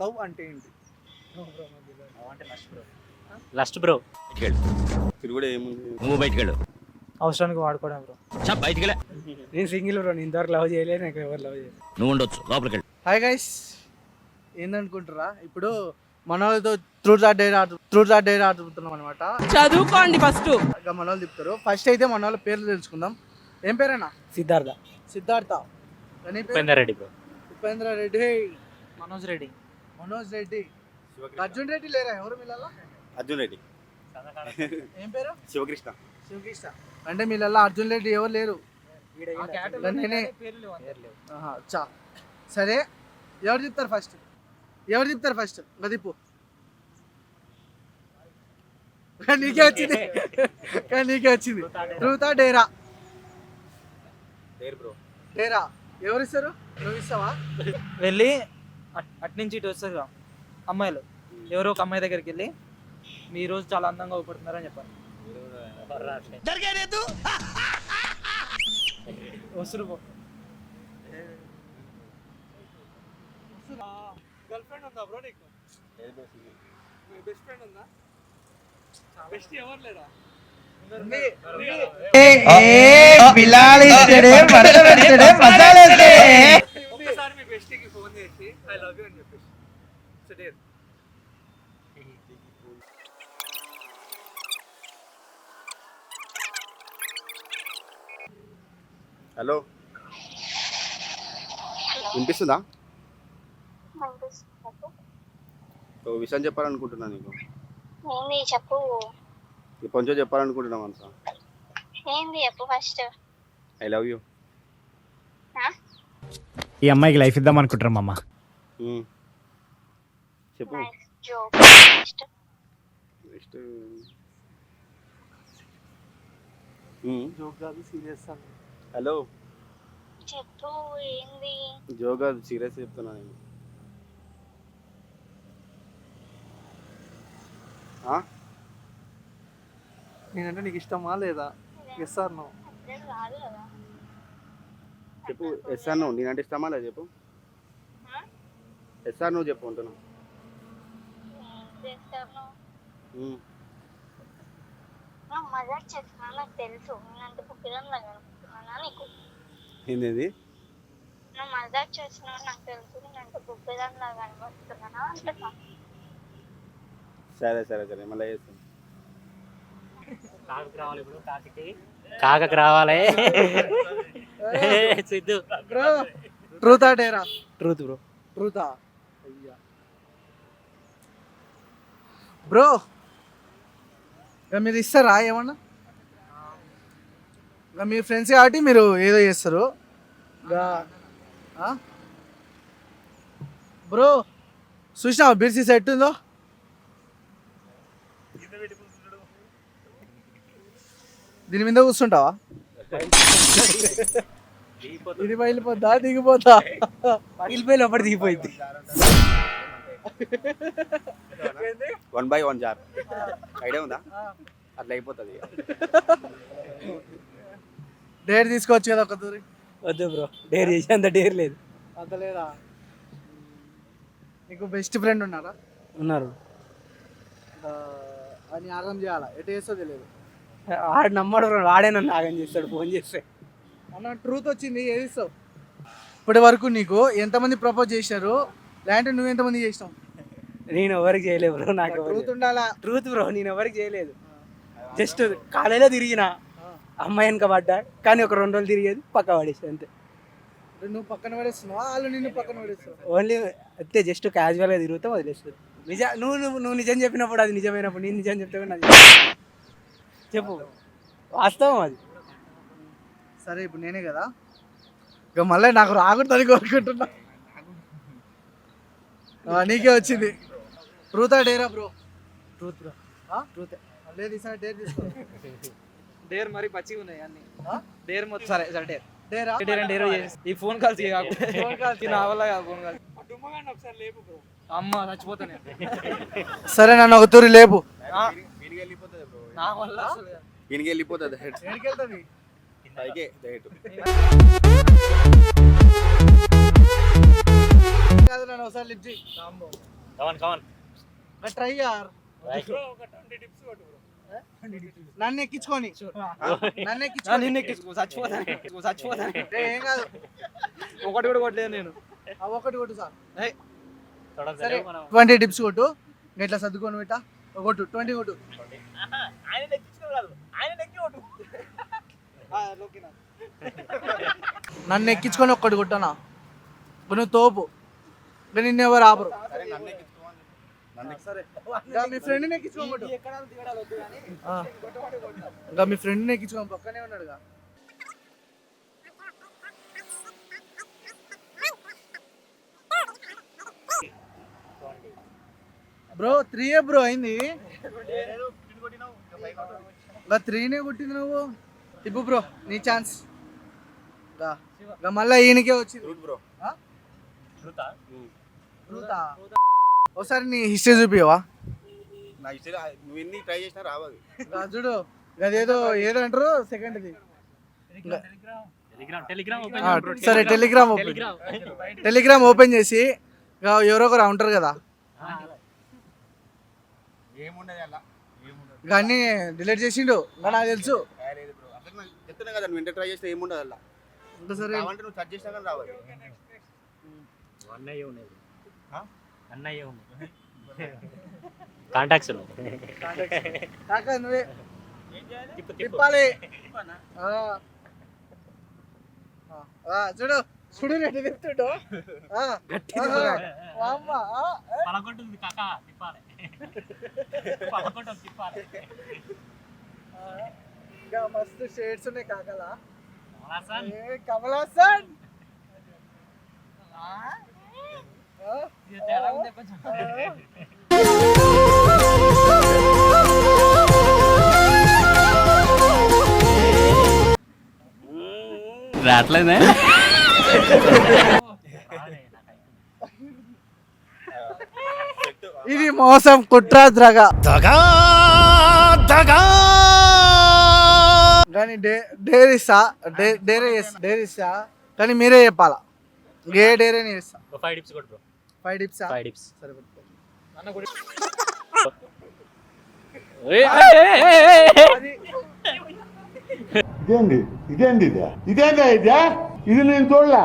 Love అంటే ఏంటి? Lust bro తిరుగుడు ఏముంది నువ్వు బయటికెళ్ళు. అవసరానికి వాడుకోవడం బ్రో చా బయటికెళ్ళ. నేను సింగిల్ బ్రో నేను ఇంతవరకు లవ్ చేయలేదు నాకు ఎవరు లవ్ చేయలేదు. నువ్వు ఉండొచ్చు లోపలికి వెళ్ళు హాయ్ గైస్ ఏందనుకుంటారా ఇప్పుడు మన వాళ్ళతో త్రూట్ ఆర్ డేర్ ఆడు త్రూట్ ఆర్ డేర్ ఆడుతున్నాం అనమాట చదువుకోండి ఫస్ట్ ఇక మన వాళ్ళు చెప్తారు ఫస్ట్ అయితే మన వాళ్ళ పేర్లు తెలుసుకుందాం. ఏం పేరేనా సిద్ధార్థ. సిద్ధార్థ? ఉపేందర్ రెడ్డి బ్రో. ఉపేంద్ర రెడ్డి. మనోజ్ రెడ్డి. మనోజ్ రెడ్డి. అర్జున్ రెడ్డి లేరా ఎవరు మీళ్ళ అర్జున్ రెడ్డి. ఏం పేరు? శివకృష్ణ. శివకృష్ణ. అంటే మీళ్ళ అర్జున్ రెడ్డి ఎవరు లేరు? నేనే. ఆహా, చా. సరే ఎవరు చెప్తారు ఫస్ట్ ఎవరు చెప్తారు ఫస్ట్ గదిప్పు కానీ నీకే వచ్చింది. కానీ నీకే వచ్చింది. ట్రూతా డేరా. బ్రో. డేరా. ఎవరు ఇస్తారు నువ్వు ఇస్తావా వెళ్ళి అట్- అటు నుంచి ఇటు వస్తారు అమ్మాయిలు. ఎవరో ఒక అమ్మాయి దగ్గరికి వెళ్ళి మీ రోజు చాలా అందంగా ఊపడుతున్నారని చెప్పాలి. వస్తురు పో. గర్ల్ ఫ్రెండ్ ఉందా బ్రో నీకు? బెస్ట్ ఫ్రెండ్ ఉందా? బెస్ట్ ఎవరు లేరా హలో. వినిపిస్తుందా? విషయం చెప్పాలనుకుంటున్నా నీకు. చెప్పు. నుంచో చెప్పాలనుకుంటున్నాం అంతా. ఏంది చెప్పు ఫస్ట్. ఐ లవ్ యూ ఈ అమ్మాయికి లైఫ్ ఇద్దాం అనుకుంటున్నాం అమ్మ చెప్పు. జోక్ నెక్స్ట్ జోక్ కాదు సీరియస్ హలో చెప్పు ఏంది? జోగా సీరియస్ చెప్తున్నా నేను. ఆ? నేనంటే నీకు ఇష్టమా లేదా? ఎస్ ఆర్ నో చెప్పు ఎస్ఆర్ నువ్వు నేనంటే ఇష్టమా లేదా చెప్పు? ఆ? ఎస్ఆర్ నువ్వు చెప్పు అంటున్నా. ఏం చేస్తాను ఉమ్. నువ్వు మజాక్ చేస్తున్నా నాకు తెలుసు. నేనంటే పుట్టినంలా కనుకుంటున్నానా నీకు? ఏంది నువ్వు మజాక్ చేస్తున్నావు నాకు తెలుసు. నేనంటే పుట్టినంలా కనబడుతున్నానా అంటున్నా. సరే సరే సరే. మళ్ళీ చేస్తాను. కాకకు రావాలి ఇప్పుడు కాకకి. కాకకు రావాలి. సిద్ధు. బ్రో ట్రూతా డేరా? Truth bro. ట్రూతా? అయ్యా. బ్రో మీరు ఇస్తారా ఏమన్నా? ఇక మీ ఫ్రెండ్స్ కాబట్టి మీరు ఏదో చేస్తారు? బ్రో చూసినావా బిర్సి సెట్ ఉందో? దీని మీద కూర్చుంటావా? ఇది బయలుపోద్దా దిగిపోతా పగిలిపోయి లోపల దిగిపోయింది. One by one jar idea ఉందా? అట్లా అయిపోతుంది. డేర్ తీసుకోవచ్చు కదా ఒక దూరి. వద్దు బ్రో డేర్ చేసి అంత డేర్ లేదు. అంత లేదా? నీకు బెస్ట్ ఫ్రెండ్ ఉన్నారా? ఉన్నారు. అని ఆగం చేయాలా? ఎటు చేస్తో తెలియదు. ఆడు నమ్మడు. వాడే నన్ను ఆగం చేస్తాడు ఫోన్ చేస్తే. అన్న ట్రూత్ వచ్చింది ఏది ఇస్తావు? ఇప్పటి వరకు నీకు ఎంతమంది ప్రపోజ్ చేశారు? లేదంటే నువ్వు ఎంతమంది చేసినావు? నేను ఎవరికి చేయలేదు బ్రో నాకు ట్రూత్ ఉండాలా? ట్రూత్ బ్రో నేను ఎవరికి చేయలేదు. జస్ట్ కాలేజీలో తిరిగిన అమ్మాయి వెనక పడ్డా కానీ ఒక రెండు రోజులు తిరిగేది పక్క పడేసి అంతే. నువ్వు పక్కన పడేస్తున్నావా? వాళ్ళు నిన్ను పక్కన పడేస్తావు ఓన్లీ అంతే జస్ట్ క్యాజువల్గా తిరుగుతాం వదిలేస్తుంది నిజ నువ్వు నువ్వు నువ్వు నిజం చెప్పినప్పుడు అది నిజమైనప్పుడు నేను నిజం చెప్తే నాది చెప్పు. వాస్తవం అది. సరే ఇప్పుడు నేనే కదా? ఇక మళ్ళీ నాకు రాకూడదని కోరుకుంటున్నా. నీకే వచ్చింది. ట్రూతా డేరా బ్రో. Truth bro. ట్రూత్. లేదు ఈసారి డేర్ తీసుకో. డేర్ మరి పచ్చిగా ఉన్నాయి అన్ని. ఆ? డేర్ మొత్తం. సరే సరే dare. Dera? Dare and dare చేసి. ఈ ఫోన్ కాల్స్ ఫోన్ కాల్స్ నా వల్ల కాదు ఫోన్ కాల్స్. ఒకసారి లేపు బ్రో. అమ్మ చచ్చిపోతాను. సరే నన్ను ఒక తూరి లేపు. నా వల్ల వెళ్ళిపోతుంది హెడ్. ఒకసారి చేయి ట్రై యార్ నన్ను ఎక్కించుకొని. నన్ను ఎక్కించుకొని. నిన్ను ఎక్కించుకో చచ్చిపోతాను చచ్చిపోతాను. ఏ, కాదు. ఒకటి కూడా కొట్టలేదు నేను. ఆ ఒకటి కొట్టు సార్. ట్వంటీ టిప్స్ కొట్టు. ఇట్లా సర్దుకొని పెట్టా. కొట్టు ట్వంటీ కొట్టు. నన్ను ఎక్కించుకొని ఒక్కటి కొట్టనా? నువ్వు తోపు. నిన్ను ఎవరు ఆపరు. ఎక్కించుకోమని మీ ఫ్రెండ్ని ఆ. ఇంకా మీ ఫ్రెండ్ని ఎక్కించుకొని పక్కనే ఉన్నాడుగా. బ్రో త్రీ బ్రో అయింది. ఇంకా త్రీనే కొట్టింది నువ్వు. ఇప్పు బ్రో నీ ఛాన్స్ ఇంకా మళ్ళీ ఈయనకే వచ్చింది. Root bro. ఒకసారి నీ హిస్టరీ చూపివా నా ఇష్టం నువ్వు ఎన్ని ట్రై చేసినా రావాలి చూడు. అదేదో ఏదో అంటారు సెకండ్ ఇది టెలిగ్రామ్ టెలిగ్రామ్. ఆ, ఓపెన్ సరే టెలిగ్రామ్. Open Telegram. ఓపెన్ చేసి ఎవరో ఒకరు ఉంటారు కదా. ఏముండదు అలా. అన్ని డిలీట్ చేసిండు ఇంకా నాకు తెలుసు. చెప్తున్నా కదా నువ్వు ఇంటర్ ట్రై చేస్తే ఏముండదు అలా ఇంకా సరే కావాలంటే నువ్వు సర్చ్ చేసినా కానీ రావాలి అన్నయ్య? అన్నయ్య కాంటాక్ట్స్ కాక నువ్వే తిప్పాలి. చూడు. చూడు రెడ్డి తిప్పుతుండు కాక తిప్పాలి. తిప్పాలి. ఇంకా మస్తు షేడ్స్ ఉన్నాయి కాకలా. కమలాసన్. రావట్లేదే? ఇది మోసం కుట్ర ద్రగ. కానీ డే డేర్ ఇస్తా డే డేరే డేర్ ఇస్తా కానీ మీరే చెప్పాలా? ఏ డేరేని చేస్తా? ఫైవ్ డిప్స్ కొట్టు బ్రో ఫైవ్ డిప్సా ఫైవ్ డిప్స్ సరే పెట్టుకో. అది ఇదేంది? ఇదేంది ఇదే? ఇదేందా ఇదే? ఇది నేను చూడలే.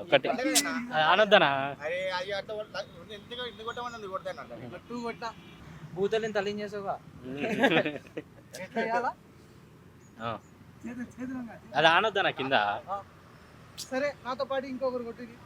ఒకటి. అనొద్దనా? అరే అది అట్లా కొట్ట- ఎందుకు ఎందుకు కొట్టమని నువ్వు కొడతాను టూ కొట్టా బూతల్ని తల్లించేసావుగా ఎట్లా చేయాలా? ఆ. చేతులు చేతులు ఉన్నాయి. అది అనొద్దనా కింద? సరే నాతో పాటు ఇంకొకరు కొట్టింది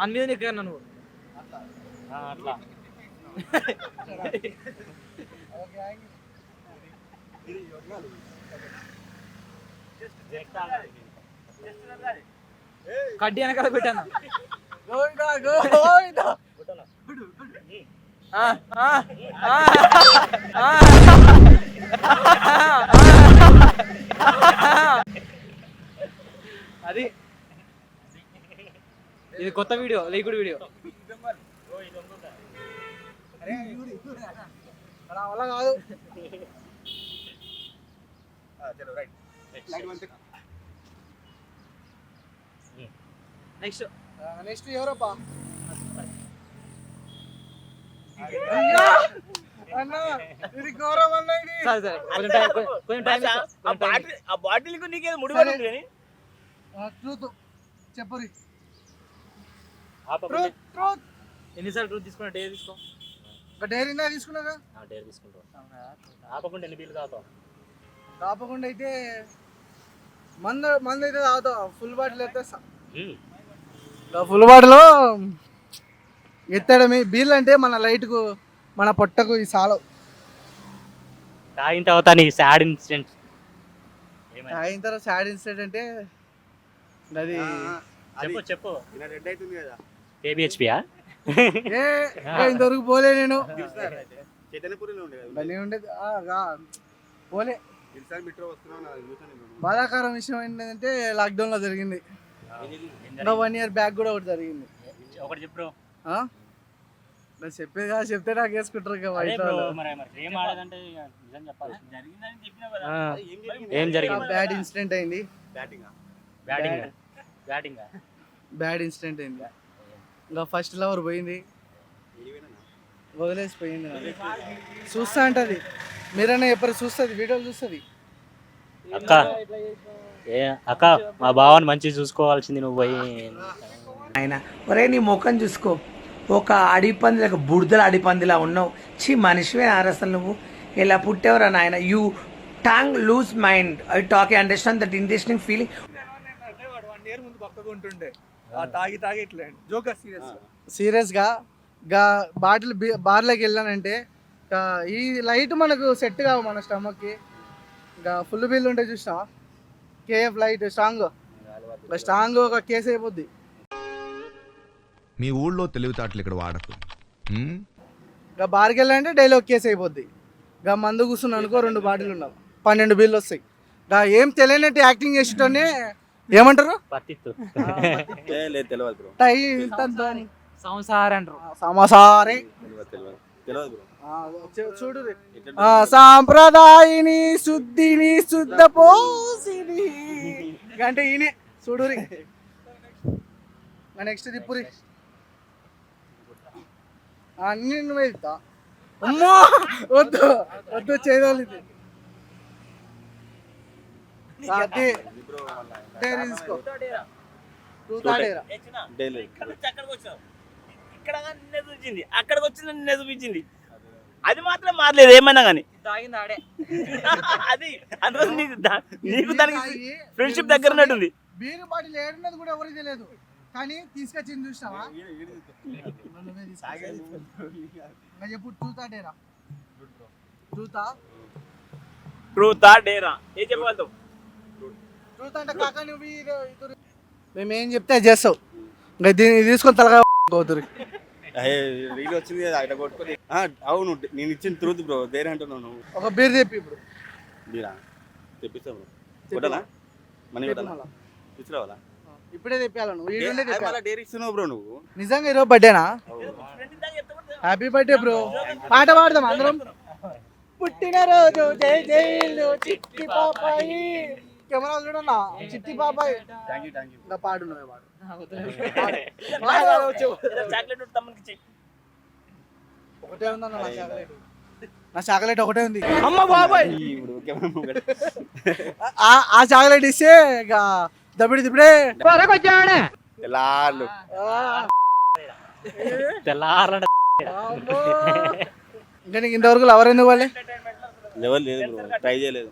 అన్ని మీద నీకు నువ్వు అట్లా. కడ్డీ వెనకాల పెట్టాను. అది ఇది కొత్త వీడియో లీకుడు వీడియో. నా వల్ల కాదు. నెక్స్ట్ నెక్స్ట్ ఎవరప్పా? అన్న ఇది ఘోరం అన్న ఇది? సరే సరే కొంచెం టైం కొంచెం టైం ఆ బాటిల్ నీకేదో ముడి చెప్పురి ఎన్నిసార్లు ట్రూత్ తీసుకున్నా డే తీసుకో. ఒక డైరీ నా తీసుకున్నాగా డేర్ తీసుకుంటాం ఆపకుండా ఎన్ని బీలు తాగుతాం కాపకుండా అయితే మంద మంద అయితే తాగుతావు. ఫుల్ బాటిల్ ఎత్తేస్తా ఫుల్ బాటిల్ ఎత్తడమే. బీల్ అంటే మన లైట్కు మన పొట్టకు ఈ సాలు. తాగిన తర్వాత నీ సాడ్ ఇన్సిడెంట్ అయిన తర్వాత సాడ్ ఇన్సిడెంట్ అంటే అది చెప్పు చెప్పు. ఇలా రెడ్ అవుతుంది కదా. కేబిహెచ్పియా ఏ ఏ, ఇంతవరకు పోలే నేను. చైతన్యపురిలో ఉండే కదా భలే ఉండేది ఆ, గా, పోలే. బాధాకరం విషయం ఏంటంటే లాక్డౌన్లో జరిగింది. ఇంకా వన్ ఇయర్ బ్యాక్ కూడా ఒకటి జరిగింది. ఒకటి చెప్పు? నేను చెప్పేది కాదు చెప్తే నాకు వేసుకుంటారు ఏం జరిగింది? బ్యాడ్ ఇన్సిడెంట్ అయింది. Batting? Batting. Batting? Bad incident అయింది. ఇంకా ఫస్ట్ లవర్ పోయింది. వదిలేసిపోయింది. చూస్తా అంటది. మీరన్నా ఎప్పుడు చూస్తుంది? వీడియోలు చూస్తుంది? అక్క ఏ అక్క మా బావని మంచిగా చూసుకోవాల్సింది నువ్వు పోయి. ఆయన ఒరే నీ ముఖం చూసుకో. ఒక అడిపంది లేక బుడిదల అడిపందిలా ఉన్నావు. ఛీ మనిషివే అసలు నువ్వు. ఇలా పుట్టేవరా నాయన? You tongue loose mind I talk understand that interesting feeling one year ముందు పక్కగా ఉంటుండే. తాగి తాగి ఇట్లా సీరియస్ సీరియస్గా గా బాటిల్ బార్లోకి వెళ్ళానంటే ఈ లైట్ మనకు సెట్ కావు మన స్టమక్కి ఇంకా ఫుల్ బిల్ ఉంటే చూసినా కేఎఫ్ లైట్ స్ట్రాంగ్. స్ట్రాంగ్ ఒక కేసు అయిపోద్ది. మీ ఊళ్ళో తెలివితేటలు ఇక్కడ వాడకు? ఇంకా బార్కి వెళ్ళాలంటే డైలీ ఒక కేసు అయిపోద్ది. ఇంకా మందు కూర్చుని అనుకో రెండు బాటిల్ ఉన్నావు. పన్నెండు బిల్లు వస్తాయి. ఇంకా ఏం తెలియనట్టు యాక్టింగ్ చేసేటోనే ఏమంటారు. సంసారం. అంటారు. సమాసారే చూడు సాంప్రదాయిని శుద్ధిని శుద్ధ పోసిని. అంటే ఈయనే. చూడు నెక్స్ట్ దిప్పురి అన్ని నువ్వే ఇస్తా అమ్మో! వద్దు. వద్దు డైరీ తీసుకో. ఇక్కడ నిన్నే చూపించింది అక్కడికి వచ్చి నిన్నే చూపించింది అది మాత్రం మారలేదు ఏమైనా కానీ. అది అందుకోసం నీకు దానికి ఫ్రెండ్షిప్ దగ్గర ఉన్నట్టుంది. బీరు బాటిల్ ఏడున్నది కూడా ఎవరికి తెలియదు. కానీ తీసుకొచ్చింది చూసినావా? చెప్పు డేరా? ట్రూతా డేరా? ఏం చెప్పగలుగుతావు టూతా అంటే కాక నువ్వు ఈ- ఇద్దరు మేము ఏం చెప్తే చేస్తావు. ఇంకా దీన్ని తీసుకొని తలగా అవుతుంది రీల్ వచ్చింది అక్కడ కొట్టుకొని. అవును నేను ఇచ్చిన ట్రూత్ బ్రో దేని అంటున్నావు నువ్వు? ఒక బీర్ తెప్పి ఇప్పుడు. మీరా తెప్పిస్తా బ్రో కొట్టాలా? మనీ కొట్టాలా. తీసుకురావాలా? ఇప్పుడే తెప్పాలి నువ్వు? ఈడుండే తెప్పాలి మళ్ళీ డేర్ ఇస్తున్నావు బ్రో నువ్వు? నిజంగా ఈరోజు బర్త్డేనా హ్యాపీ బర్త్డే బ్రో పాట పాడదాం అందరం? పుట్టినరోజు జై జైలు చిట్టి పాపాయి. కెమెరా చూడన్నా. చిట్టి పాపాయి థ్యాంక్ యూ థ్యాంక్ యూ ఇంకా పాడు నువ్వే పాడు చాక్లెట్ తమ్మునికి ఒకటే ఉందన్న నా చాక్లెట్ నా చాక్లెట్ ఒకటే ఉంది. కెమెరా ముంగట. ఆ- ఆ చాక్లెట్ ఇస్తే ఇక దబిడి దిబిడే. తెల్లార్లు. అమ్మో. ఇంకా నీకు ఇంతవరకు లవర్ ఎందుకు వాళ్ళే? లెవెల్ లేదు బ్రో. ట్రై చేయలేదు.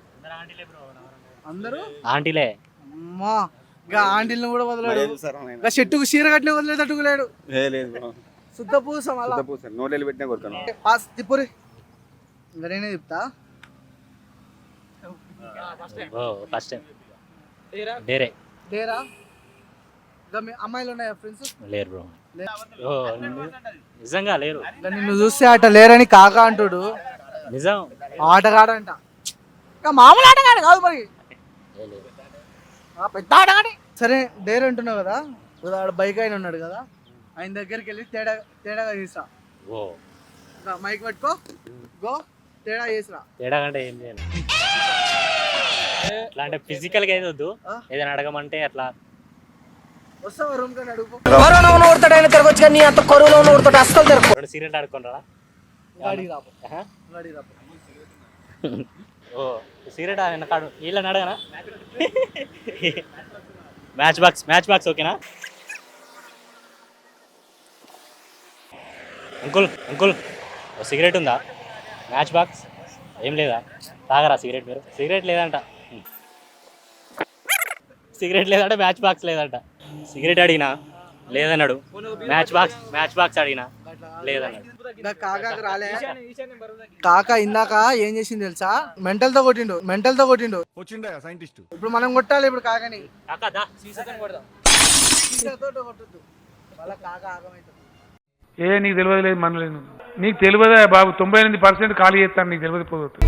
అందరూ? ఆంటీలే. అమ్మా ఇంకా ఆంటీలను కూడా వదలడు? ఇంకా చెట్టుకు చీర కట్లే వదిలేటట్టుకు లేడు ఏ లేదు బ్రో. శుద్ధ పూసం అలా పెద్ద పూసాను నోట్ పెట్టినా కొడతాను. పాస్ తిప్పురి. ఇంకా నేనే చెప్తా ఓ ఫస్ట్ టైం డేరే. డేరా? ఇంకా మీ అమ్మాయిలు ఉన్నాయా ఫ్రెండ్స్ లేరు బ్రో. ఓ నిజంగా లేరు. ఇంకా నిన్ను చూస్తే అట లేరని కాక అంటాడు. నిజం. ఆటగాడంట ఇంకా మామూలు ఆటగాడు కాదు మరి. పెద్ద సరే డేర్ అంటున్నావు కదా ఆడ బైక్ ఆయన ఉన్నాడు కదా ఆయన దగ్గరికి వెళ్ళి తేడా తేడాగా చేసా మైక్ పట్టుకో. గో తేడా చేసిరా తేడా కంటే ఏం చేయను. ఎట్లా అంటే ఫిజికల్గా వద్దు. ఆ? ఏదైనా అడగమంటే అట్లా. వస్తావా రూమ్ కానీ అడుగు రెండు సీరియల్ ఆడుకుంటారా గాడి రాపో. గాడి రాపో. ఓ సిగరెటా? ఆయన కాడు వీళ్ళని అడగనా? మ్యాచ్ బాక్స్ మ్యాచ్ బాక్స్ ఓకేనా? అంకుల్ అంకుల్ ఓ సిగరెట్ ఉందా? Match box? ఏం లేదా? తాగరా సిగరెట్ మీరు? సిగరెట్ లేదంట. సిగరెట్ లేదంట మ్యాచ్ బాక్స్ లేదంట. సిగరెట్ అడిగినా? లేదన్నాడు. మ్యాచ్ బాక్స్ మ్యాచ్ బాక్స్ అడిగినా? లేదన్నాడు. ఇంకా కాకాకి రాలే. కాక ఇందాక ఏం చేసింది తెలుసా? మెంటల్తో కొట్టిండు మెంటల్తో కొట్టిండు. వచ్చిండే సైంటిస్ట్. ఇప్పుడు మనం కొట్టాలి ఇప్పుడు కాకని. ఏ నీకు తెలియదు లేదు మనలేదు నీకు తెలియదా బాబు? తొంభై ఎనిమిది పర్సెంట్ ఖాళీ చేస్తాను నీకు తెలియదు పోతుంది.